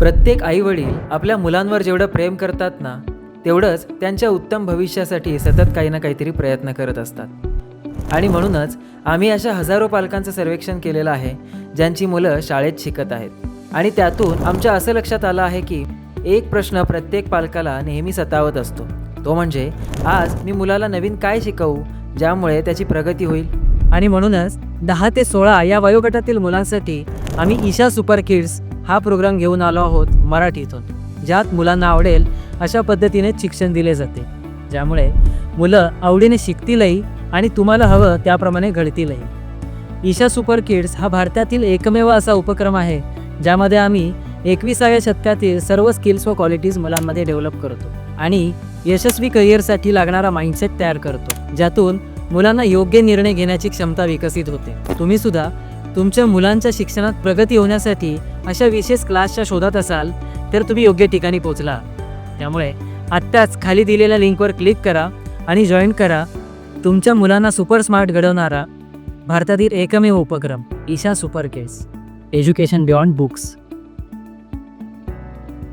प्रत्येक आईवडील आपल्या मुलांवर जेवढं प्रेम करतात ना तेवढंच त्यांच्या उत्तम भविष्यासाठी सतत काही ना काहीतरी प्रयत्न करत असतात. आणि म्हणूनच आम्ही अशा हजारो पालकांचं सर्वेक्षण केलेलं आहे ज्यांची मुलं शाळेत शिकत आहेत. आणि त्यातून आमच्या असं लक्षात आलं आहे की एक प्रश्न प्रत्येक पालकाला नेहमी सतावत असतो. तो म्हणजे आज मी मुलाला नवीन काय शिकवू ज्यामुळे त्याची प्रगती होईल? आणि म्हणूनच दहा ते सोळा या वयोगटातील मुलांसाठी आम्ही ईशा सुपर किड्स हा प्रोग्राम घेऊन आलो आहोत मराठीतून ज्यात मुलांना आवडेल अशा पद्धतीने शिक्षण दिले जाते. ज्यामुळे मुलं आवडीने शिकतीलही आणि तुम्हाला हवं त्याप्रमाणे घडतीलही. ईशा सुपर किड्स हा भारतातील एकमेव असा उपक्रम आहे ज्यामध्ये आम्ही एकविसाव्या शतकातील सर्व स्किल्स व क्वालिटीज मुलांमध्ये डेव्हलप करतो आणि यशस्वी करिअरसाठी लागणारा माइंडसेट तयार करतो ज्यातून मुलांना योग्य निर्णय घेण्याची क्षमता विकसित होते. तुम्ही सुद्धा तुमच्या मुलांच्या शिक्षणात प्रगती होण्यासाठी अशा विशेष क्लासच्या शोधात असाल तर तुम्ही योग्य ठिकाणी पोहोचला त्यामुळे आत्ताच खाली दिलेल्या लिंकवर क्लिक करा आणि जॉईन करा. तुमच्या मुलांना सुपर स्मार्ट घडवणारा भारतातील एकमेव उपक्रम Isha super kids education beyond books.